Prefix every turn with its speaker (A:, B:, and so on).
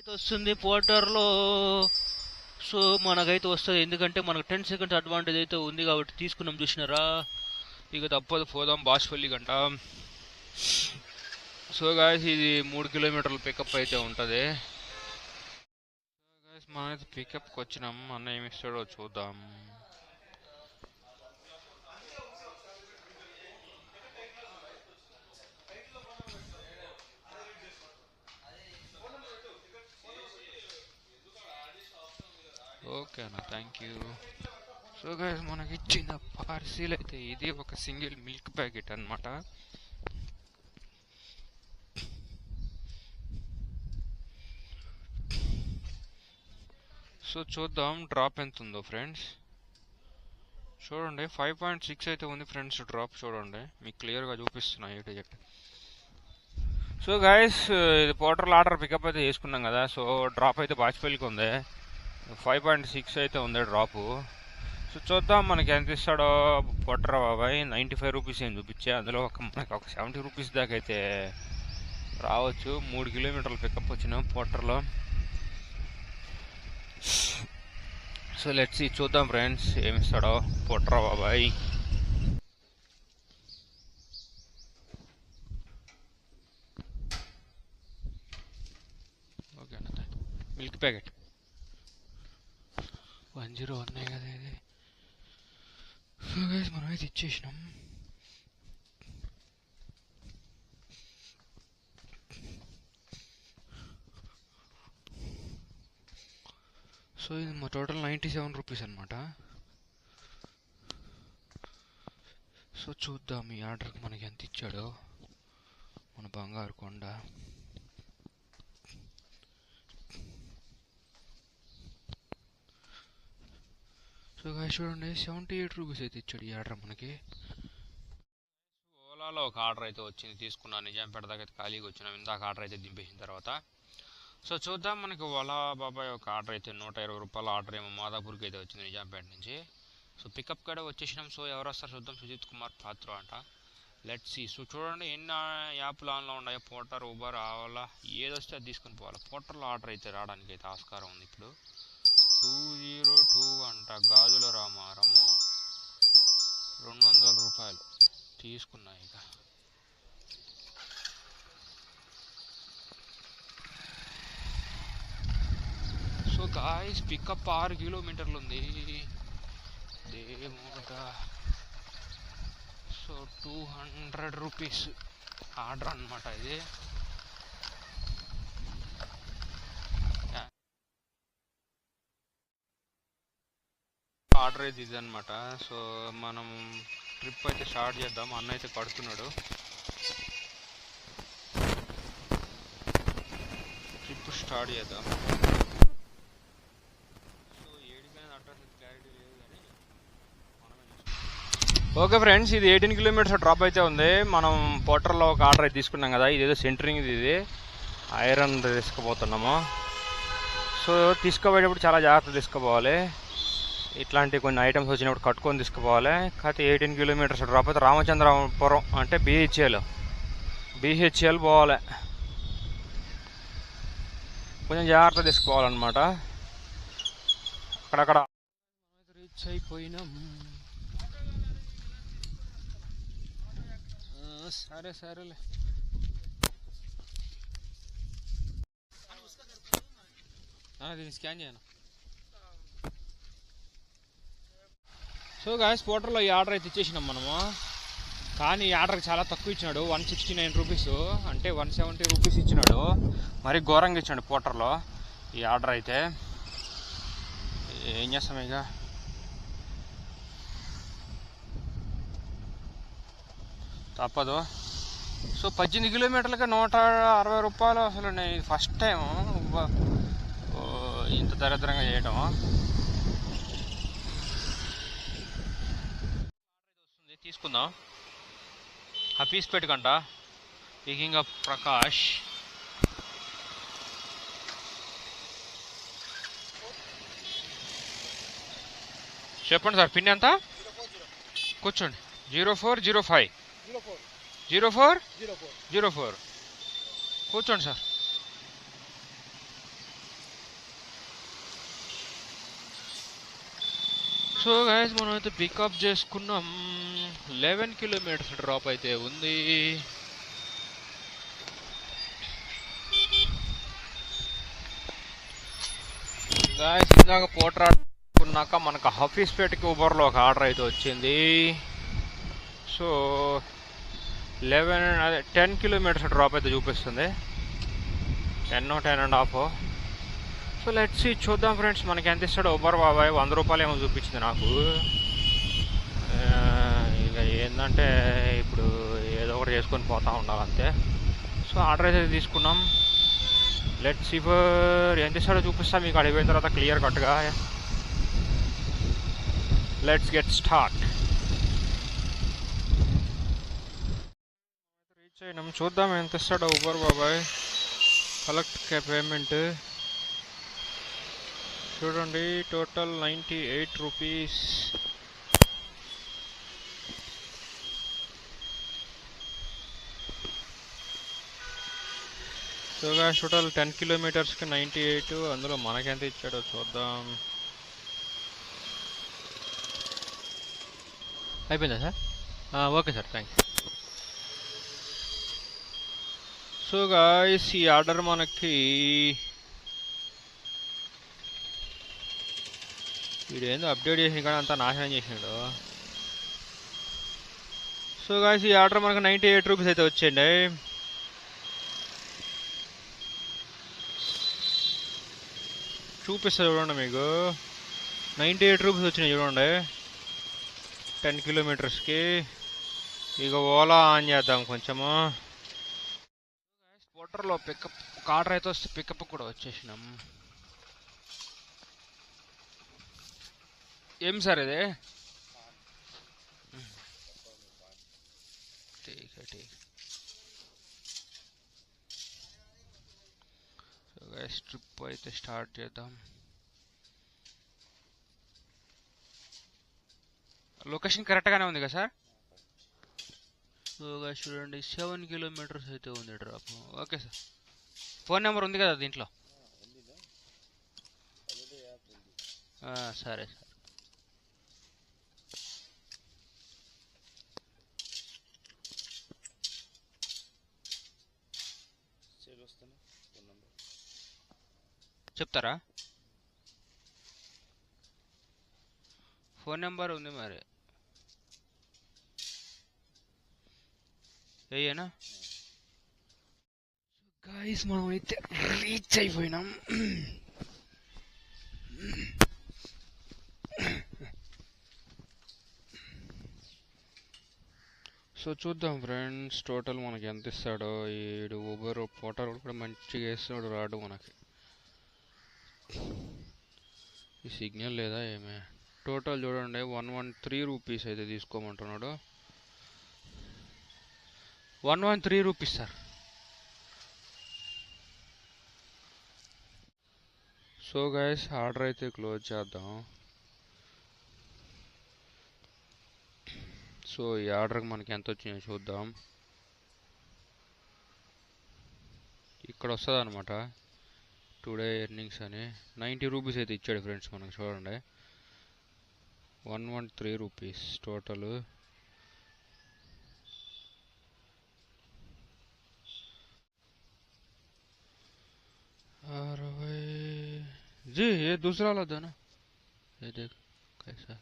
A: మనకైతే అయితే వస్తుంది పోర్టర్లో సో మనకైతే వస్తుంది. ఎందుకంటే మనకు టెన్ సెకండ్స్ అడ్వాంటేజ్ అయితే ఉంది కాబట్టి తీసుకున్నాం చూసినారా? ఇక తప్పదు పోదాం బాష్పల్లి గంట. సో గాయస్ ఇది మూడు కిలోమీటర్ల పికప్ అయితే ఉంటుంది. గాయస్ మనమైతే పికప్కి వచ్చినాం. అన్న ఏమి ఇస్తాడో చూద్దాం. ఓకే అన్న థ్యాంక్ యూ సో గైస్ మనకి ఇచ్చిన పార్సిల్ అయితే ఇది ఒక సింగిల్ మిల్క్ ప్యాకెట్ అన్నమాట. సో చూద్దాం డ్రాప్ ఎంత ఉందో ఫ్రెండ్స్ చూడండి ఫైవ్ పాయింట్ సిక్స్ అయితే ఉంది ఫ్రెండ్స్ డ్రాప్ చూడండి. మీకు క్లియర్గా చూపిస్తున్నా ఏ టికెట్ సో గైస్ ఇది పోర్టల్ ఆర్డర్ పికప్ అయితే చేసుకున్నాం కదా సో డ్రాప్ అయితే బాచిపల్లికి ఉంది. ఫైవ్ పాయింట్ సిక్స్ అయితే ఉంది డ్రాపు సో చూద్దాం మనకి ఎంత ఇస్తాడో పొట్ర బాబాయ్. నైంటీ ఫైవ్ రూపీస్ ఏం చూపించే? అందులో ఒక మనకి ఒక సెవెంటీ రూపీస్ దాకా అయితే రావచ్చు. మూడు కిలోమీటర్ల పికప్ వచ్చినాం పొట్టర్లో సో లెట్స్ చూద్దాం ఫ్రెండ్స్ ఏమిస్తాడో ఇస్తాడో బాబాయ్. Okay milk packet one zero ఉన్నాయి కదా ఇది. సో గైస్ మనం అయితే ఇచ్చేసినాం సో ఇది మా టోటల్ నైంటీ సెవెన్ రూపీస్ అనమాట సో చూద్దాం ఈ ఆర్డర్కి మనకి ఎంత ఇచ్చాడో. మన బంగారు కొండ. సో గాయ చూడండి సెవెంటీ ఎయిట్ రూపీస్ అయితే ఇచ్చాడు ఈ ఆర్డర్ మనకి. ఓలాలో ఒక ఆర్డర్ అయితే వచ్చింది తీసుకున్నాను. నిజాంపేట దాకా అయితే ఖాళీగా వచ్చినాం. ఇందాక ఆర్డర్ అయితే దింపేసిన తర్వాత. సో చూద్దాం మనకి ఓలా బాబాయ్ ఒక ఆర్డర్ అయితే నూట ఇరవై రూపాయల ఆర్డర్ ఏమో మాదాపూర్కి అయితే వచ్చింది నిజాంపేట నుంచి. సో పికప్ కూడా వచ్చేసినాం. సో ఎవరు వస్తారు చూద్దాం. సుజిత్ కుమార్ పాత్ర అంట. లెట్ సి సో చూడండి ఎన్ని యాప్లు ఆన్లో ఉన్నాయో పోటర్ ఊబర్ ఆవలా ఏదొస్తే అది తీసుకొని పోవాలి. పోటర్లో ఆర్డర్ అయితే రావడానికి అయితే ఆస్కారం ఉంది ఇప్పుడు. టూ జీరో టూ అంట గాజుల రామారము రెండు వందల రూపాయలు తీసుకున్నా ఇక. సో గాయస్ పికప్ ఆరు కిలోమీటర్లు ఉంది. దేవుడా so two hundred rupees order అనమాట ఇది. ఆర్డర్ ఇది అనమాట సో మనం ట్రిప్ అయితే స్టార్ట్ చేద్దాం. అన్న అయితే కడుతున్నాడు ట్రిప్ స్టార్ట్ చేద్దాం. సో ఓకే ఫ్రెండ్స్ ఇది ఎయిటీన్ కిలోమీటర్స్ డ్రాప్ అయితే ఉంది. మనం పోటర్లో ఒక ఆర్డర్ అయితే తీసుకున్నాం కదా. ఇదేదో సెంటరింగ్ ఇది ఐరన్ తీసుకుపోతున్నాము. సో తీసుకుపోయేటప్పుడు చాలా జాగ్రత్త తీసుకుపోవాలి. ఇట్లాంటి కొన్ని ఐటమ్స్ వచ్చినప్పుడు కట్టుకొని తీసుకుపోవాలి. కాకపోతే ఎయిటీన్ కిలోమీటర్స్ డ్రాప్ అయితే రామచంద్రపురం అంటే బీహెచ్ఎల్ బీహెచ్ఎల్ పోవాలి. కొంచెం జాగ్రత్త తీసుకోవాలన్నమాట. అక్కడక్కడ రీచ్ అయిపోయినాం. సరే సరేలే. దీన్ని స్కాన్ చేయను? సో గాయస్ పోర్టర్లో ఈ ఆర్డర్ అయితే ఇచ్చేసినాం మనము. కానీ ఈ ఆర్డర్కి చాలా తక్కువ ఇచ్చినాడు. వన్ సిక్స్టీ నైన్ రూపీస్ అంటే వన్ సెవెంటీ రూపీస్ ఇచ్చినాడు. మరి ఘోరంగా ఇచ్చాడు పోటర్లో ఈ ఆర్డర్ అయితే. ఏం చేస్తాం ఇక? తప్పదు. సో పద్దెనిమిది కిలోమీటర్లకి నూట అరవై రూపాయలు అసలు నేను ఫస్ట్ టైం ఇంత దరిద్రంగా చేయటం. తీసుకుందాం. హఫీస్ పెట్టుకంట. స్పీకింగ్ ఆఫ్ ప్రకాష్ చెప్పండి సార్ పిన్ ఎంత? కూర్చోండి. Zero four zero five. Zero four zero four. కూర్చోండి సార్. సో గైస్ మనం అయితే పికప్ చేసుకున్నాం. లెవెన్ కిలోమీటర్స్ డ్రాప్ అయితే ఉంది. ఇందాక పోట్రాడుకున్నాక మనకు హఫీస్పేట్కి ఊబర్లో ఒక ఆర్డర్ అయితే వచ్చింది. సో లెవెన్ అదే టెన్ కిలోమీటర్స్ డ్రాప్ అయితే చూపిస్తుంది. Ten ten and half so let's చూద్దాం ఫ్రెండ్స్ మనకి ఎంత ఇస్తాడు ఊబర్ బాబాయ్? వంద రూపాయలు ఏమో చూపించింది నాకు. Uh, ఇంకా ఏంటంటే ఇప్పుడు ఏదో ఒకటి చేసుకొని పోతా ఉండాలంతే. సో ఆర్డర్ అయితే తీసుకున్నాం. లెట్ సిఫర్ ఎంత ఇస్తాడో చూపిస్తాం మీకు అడిగిపోయిన తర్వాత క్లియర్ కట్గా. లెట్స్ గెట్ స్టార్ట్ రీచ్ అయినాం. చూద్దాం ఎంత ఇస్తాడో ఊబర్ బాబాయ్. కలెక్ట్ పేమెంట్ చూడండి total ninety eight rupees so total ten కిలోమీటర్స్కి ninety eight అందులో మనకెంత ఇచ్చాడో చూద్దాం. అయిపోయిందా sir? Okay sir thanks so guys ఈ ఆర్డర్ మనకి వీడు ఏందో అప్డేట్ చేసిన కానీ అంతా నాశనం చేసినాడు సో గాయస్ ఈ ఆర్డర్ మనకు నైంటీ ఎయిట్ రూపీస్ అయితే వచ్చేయండి. చూపిస్తా చూడండి మీకు. నైంటీ ఎయిట్ రూపీస్ వచ్చినాయి చూడండి. టెన్ కిలోమీటర్స్కి ఇక ఓలా ఆన్ చేద్దాం కొంచెము. వాటర్లో పికప్ కార్డర్ అయితే వస్తే పికప్ కూడా వచ్చేసినాం. ఏం సార్ ఇది? ఠీక్ ఠీక్ ठीक సో గైస్ ట్రిప్ అయితే స్టార్ట్ చేద్దాం. లొకేషన్ కరెక్ట్గానే ఉంది కదా సార్ గైస్ చూడండి సెవెన్ కిలోమీటర్స్ అయితే ఉంది drop okay sir phone number ఉంది కదా దీంట్లో? సరే సార్. చెప్తారా? ఫోన్ నెంబర్ ఉంది మరి. ఏనా గాయస్ మనం అయితే రీచ్ అయిపోయినాం. సో చూద్దాం ఫ్రెండ్స్ టోటల్ మనకి ఎంత ఇస్తాడో. ఈడు ఊబర్ పోటర్ కూడా మంచిగా వేస్తున్నాడు రాడు మనకి. ఈ సిగ్నల్ లేదా ఏమే? టోటల్ చూడండి వన్ వన్ త్రీ రూపీస్ అయితే తీసుకోమంటున్నాడు. One one three rupees sir so guys order అయితే క్లోజ్ చేద్దాం. సో ఈ ఆర్డర్కి మనకి ఎంత వచ్చిందో చూద్దాం. ఇక్కడ వస్తుంది అనమాట టుడే ఎర్నింగ్స్ అని నైంటీ రూపీస్ అయితే ఇచ్చాడు ఫ్రెండ్స్ మనకు చూడండి one one three rupees total अरवै जी ये दूसरा वाला था ना ये देख कैसा